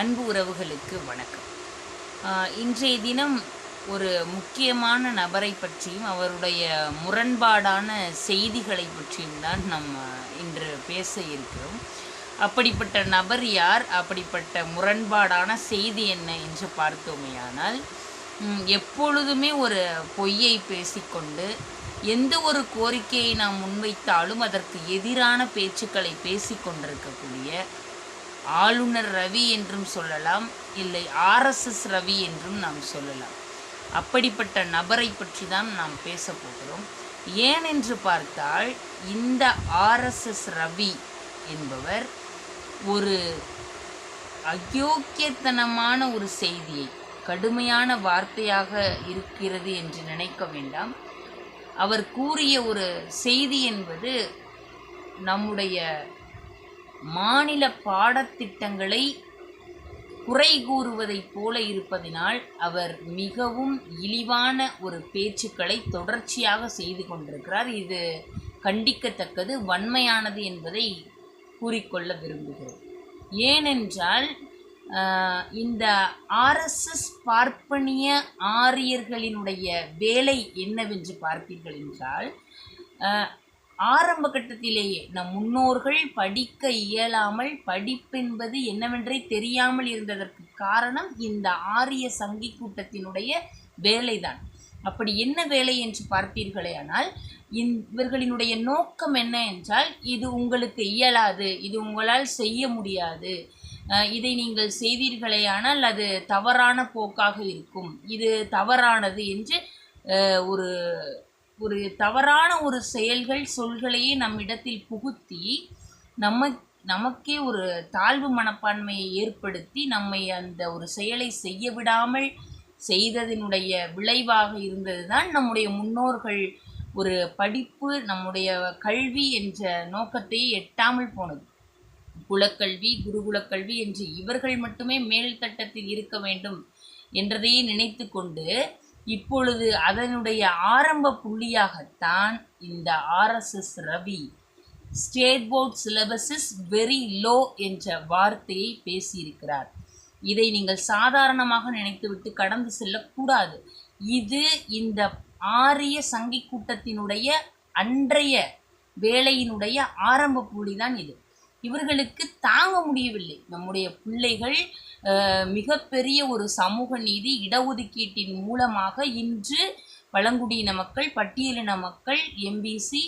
அன்பு உறவுகளுக்கு வணக்கம். இன்றைய தினம் ஒரு முக்கியமான நபரை பற்றியும் அவருடைய முரண்பாடான செய்திகளை பற்றியும் தான் நம்ம இன்று பேச இருக்கிறோம். அப்படிப்பட்ட நபர் யார்? அப்படிப்பட்ட முரண்பாடான செய்தி என்ன என்று பார்த்தோமேயானால் எப்பொழுதுமே ஒரு பொய்யை பேசிக்கொண்டு எந்த ஒரு கோரிக்கையை நாம் முன்வைத்தாலும் அதற்கு எதிரான பேச்சுக்களை பேசிக்கொண்டிருக்கக்கூடிய ஆளுநர் ரவி என்றும் சொல்லலாம் இல்லை ஆர்எஸ்எஸ் ரவி என்றும் நாம் சொல்லலாம். அப்படிப்பட்ட நபரை பற்றி தான் நாம் பேச போகிறோம். ஏன் என்று பார்த்தால் இந்த ஆர்எஸ்எஸ் ரவி என்பவர் ஒரு அயோக்கியத்தனமான ஒரு செய்தியை கடுமையான வார்த்தையாக இருக்கிறது என்று நினைக்க வேண்டாம். அவர் கூறிய ஒரு செய்தி என்பது நம்முடைய மாநில பாடத்திட்டங்களை குறை கூறுவதைப் போல இருப்பதினால் அவர் மிகவும் இழிவான ஒரு பேச்சுக்களை தொடர்ச்சியாக செய்து கொண்டிருக்கிறார். இது கண்டிக்கத்தக்கது வன்மையானது என்பதை கூறிக்கொள்ள விரும்புகிறோம். ஏனென்றால் இந்த ஆர்எஸ்எஸ் பார்ப்பனிய ஆரியர்களினுடைய வேலை என்னவென்று பார்த்தீர்கள் என்றால் ஆரம்ப கட்டத்திலேயே நம் முன்னோர்கள் படிக்க இயலாமல் படிப்பென்பது என்னவென்றே தெரியாமல் இருந்ததற்கு காரணம் இந்த ஆரிய சங்கி கூட்டத்தினுடைய வேலைதான். அப்படி என்ன வேலை என்று பார்த்தீர்களேயானால் இந்- இவர்களினுடைய நோக்கம் என்ன என்றால் இது உங்களுக்கு இயலாது இது உங்களால் செய்ய முடியாது. இதை நீங்கள் செய்தீர்களேயானால் அது தவறான போக்காக இருக்கும். இது தவறானது என்று ஒரு ஒரு தவறான ஒரு செயல்கள் சொல்களையே நம்மிடத்தில் புகுத்தி நம்ம நமக்கே ஒரு தாழ்வு மனப்பான்மையை ஏற்படுத்தி நம்மை அந்த ஒரு செயலை செய்ய விடாமல் செய்ததினுடைய விளைவாக இருந்தது தான் நம்முடைய முன்னோர்கள் ஒரு படிப்பு நம்முடைய கல்வி என்ற நோக்கத்தை எட்டாமல் போனது. குலக்கல்வி குருகுலக்கல்வி என்று இவர்கள் மட்டுமே மேல்தட்டத்தில் இருக்க வேண்டும் என்றதையே நினைத்து கொண்டு இப்பொழுது அதனுடைய ஆரம்ப புள்ளியாகத்தான் இந்த RSS Ravi state board syllabus is very low என்ற வார்த்தையை பேசியிருக்கிறார். இதை நீங்கள் சாதாரணமாக நினைத்துவிட்டு கடந்து செல்லக்கூடாது. இது இந்த ஆரிய சங்கி கூட்டத்தினுடைய அன்றைய வேலையினுடைய ஆரம்ப புள்ளிதான் இது. இவர்களுக்கு தாங்க முடியவில்லை. நம்முடைய பிள்ளைகள் மிகப்பெரிய ஒரு சமூக நீதி இடஒதுக்கீட்டின் மூலமாக இன்று பழங்குடியின மக்கள் பட்டியலின மக்கள் எம்பிசி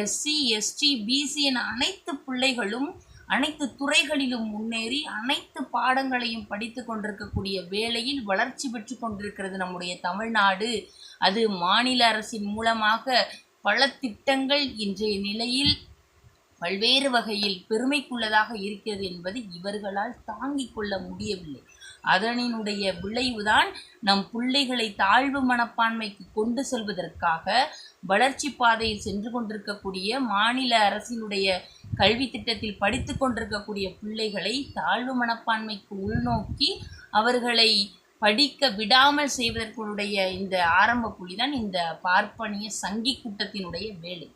எஸ்சி எஸ்டி பிசி என அனைத்து பிள்ளைகளும் அனைத்து துறைகளிலும் முன்னேறி அனைத்து பாடங்களையும் படித்து கொண்டிருக்கக்கூடிய வேளையில் வளர்ச்சி பெற்று கொண்டிருக்கிறது நம்முடைய தமிழ்நாடு. அது மாநில அரசின் மூலமாக பல திட்டங்கள் இன்றைய நிலையில் பல்வேறு வகையில் பெருமைக்குள்ளதாக இருக்கிறது என்பது இவர்களால் தாங்கிக் கொள்ள முடியவில்லை. அதனினுடைய விளைவுதான் நம் பிள்ளைகளை தாழ்வு மனப்பான்மைக்கு கொண்டு செல்வதற்காக வளர்ச்சி பாதையில் சென்று கொண்டிருக்கக்கூடிய மாநில அரசினுடைய கல்வி திட்டத்தில் படித்து கொண்டிருக்கக்கூடிய பிள்ளைகளை தாழ்வு மனப்பான்மைக்கு உள்நோக்கி அவர்களை படிக்க விடாமல் செய்வதற்குடைய இந்த ஆரம்ப புள்ளிதான் இந்த பார்ப்பனிய சங்கி கூட்டத்தினுடைய வேலை.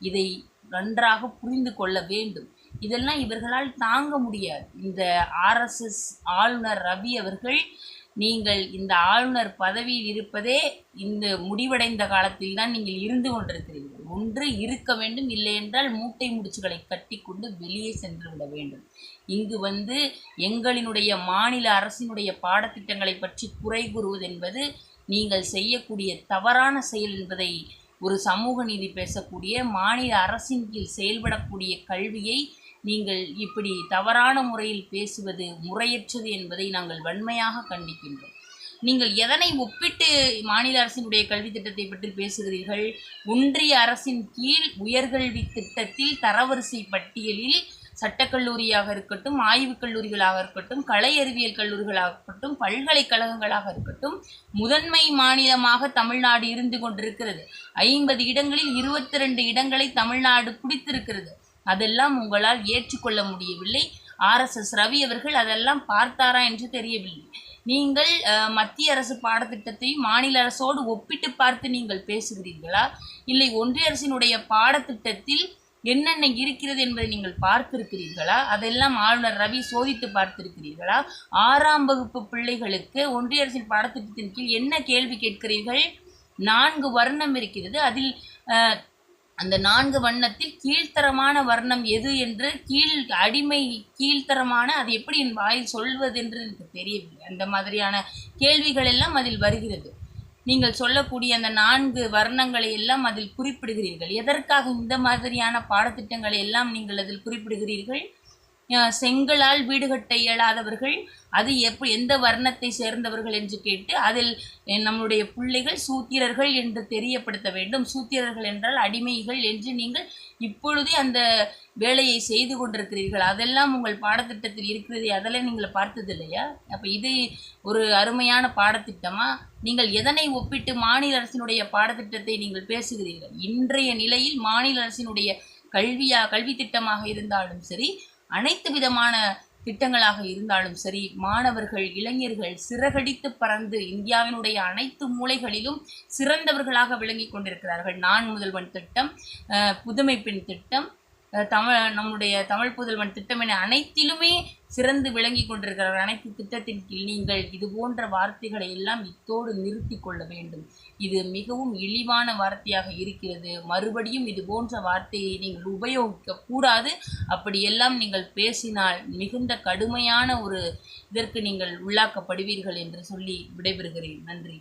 இதை நன்றாக புரிந்து கொள்ள வேண்டும். இதெல்லாம் இவர்களால் தாங்க முடியாது. இந்த ஆர்எஸ்எஸ் ஆளுநர் ரவி அவர்கள் நீங்கள் இந்த ஆளுநர் பதவியில் இருப்பதே இந்த முடிவடைந்த காலத்தில் தான் நீங்கள் இருந்து கொண்டிருக்கிறீர்கள். ஒன்று இருக்க வேண்டும். இல்லை என்றால் மூட்டை முடிச்சுகளை கட்டிக்கொண்டு வெளியே சென்று விட வேண்டும். இங்கு வந்து எங்களினுடைய மாநில அரசினுடைய பாடத்திட்டங்களை பற்றி குறை கூறுவது என்பது நீங்கள் செய்யக்கூடிய தவறான செயல் என்பதை ஒரு சமூக நீதி பேசக்கூடிய மாநில அரசின் கீழ் செயல்படக்கூடிய கல்வியை நீங்கள் இப்படி தவறான முறையில் பேசுவது முறையற்றது என்பதை நாங்கள் வன்மையாக கண்டிக்கின்றோம். நீங்கள் எதனை ஒப்பிட்டு மாநில அரசினுடைய கல்வி திட்டத்தை பற்றி பேசுகிறீர்கள்? ஒன்றிய அரசின் கீழ் உயர்கல்வி திட்டத்தில் தரவரிசை பட்டியலில் சட்டக்கல்லூரியாக இருக்கட்டும் ஆய்வுக் கல்லூரிகளாக இருக்கட்டும் கலை அறிவியல் கல்லூரிகளாக இருக்கட்டும் பல்கலைக்கழகங்களாக இருக்கட்டும் முதன்மை மாநிலமாக தமிழ்நாடு இருந்து கொண்டிருக்கிறது. ஐம்பது இடங்களில் இருபத்தி ரெண்டு இடங்களை தமிழ்நாடு பிடித்திருக்கிறது. அதெல்லாம் உங்களால் ஏற்றுக்கொள்ள முடியவில்லை. ஆர்எஸ்எஸ் ரவி அவர்கள் அதெல்லாம் பார்த்தாரா என்று தெரியவில்லை. நீங்கள் மத்திய அரசு பாடத்திட்டத்தை மாநில அரசோடு ஒப்பிட்டு பார்த்து நீங்கள் பேசுகிறீர்களா? இல்லை ஒன்றிய அரசினுடைய பாடத்திட்டத்தில் என்னென்ன இருக்கிறது என்பதை நீங்கள் பார்த்திருக்கிறீர்களா? அதெல்லாம் ஆளுநர் ரவி சோதித்து பார்த்திருக்கிறீர்களா? ஆறாம் வகுப்பு பிள்ளைகளுக்கு ஒன்றிய அரசின் பாடத்திட்டத்தின் கீழ் என்ன கேள்வி கேட்கிறீர்கள்? நான்கு வர்ணம் இருக்கிறது. அதில் அந்த நான்கு வண்ணத்தில் கீழ்த்தரமான வர்ணம் எது என்று கீழ் அடிமை கீழ்த்தரமான அது எப்படி என் வாயில் சொல்வது என்று எனக்கு தெரியவில்லை. அந்த மாதிரியான கேள்விகள் எல்லாம் அதில் வருகிறது. நீங்கள் சொல்லக்கூடிய அந்த நான்கு வர்ணங்களை எல்லாம் அதில் குறிப்பிடுகிறீர்கள். எதற்காக இந்த மாதிரியான பாடத்திட்டங்களை எல்லாம் நீங்கள் அதில் குறிப்பிடுகிறீர்கள்? செங்கலால் வீடு கட்ட இயலாதவர்கள் அது எப்ப எந்த வர்ணத்தை சேர்ந்தவர்கள் என்று கேட்டு அதில் நம்முடைய பிள்ளைகள் சூத்திரர்கள் என்று தெரியப்படுத்த வேண்டும். சூத்திரர்கள் என்றால் அடிமைகள் என்று நீங்கள் இப்பொழுதே அந்த வேலையை செய்து கொண்டிருக்கிறீர்கள். அதெல்லாம் உங்கள் பாடத்திட்டத்தில் இருக்கிறது அதெல்லாம் நீங்கள் பார்த்தது இல்லையா அப்போ இது ஒரு அருமையான பாடத்திட்டமா? நீங்கள் எதனை ஒப்பிட்டு மாநில அரசினுடைய பாடத்திட்டத்தை நீங்கள் பேசுகிறீர்கள்? இன்றைய நிலையில் மாநில அரசினுடைய கல்வியா கல்வி திட்டமாக இருந்தாலும் சரி அனைத்து விதமான திட்டங்களாக இருந்தாலும் சரி மாணவர்கள் இளைஞர்கள் சிறகடித்து பறந்து இந்தியாவினுடைய அனைத்து மூலைகளிலும் சிறந்தவர்களாக விளங்கி கொண்டிருக்கிறார்கள். நான் முதல்வன் திட்டம் புதுமை பெண் திட்டம் தமிழ் நம்முடைய தமிழ் புதல்வன் திட்டம் என அனைத்திலுமே சிறந்து விளங்கி கொண்டிருக்கிற அனைத்து திட்டத்தின் கீழ் நீங்கள் இது போன்ற வார்த்தைகளை எல்லாம் இத்தோடு நிறுத்தி கொள்ள வேண்டும். இது மிகவும் இழிவான வார்த்தையாக இருக்கிறது. மறுபடியும் இது போன்ற வார்த்தையை நீங்கள் உபயோகிக்க கூடாது. அப்படியெல்லாம் நீங்கள் பேசினால் மிகுந்த கடுமையான ஒரு இதற்கு நீங்கள் உள்ளாக்கப்படுவீர்கள் என்று சொல்லி விடைபெறுகிறேன். நன்றி.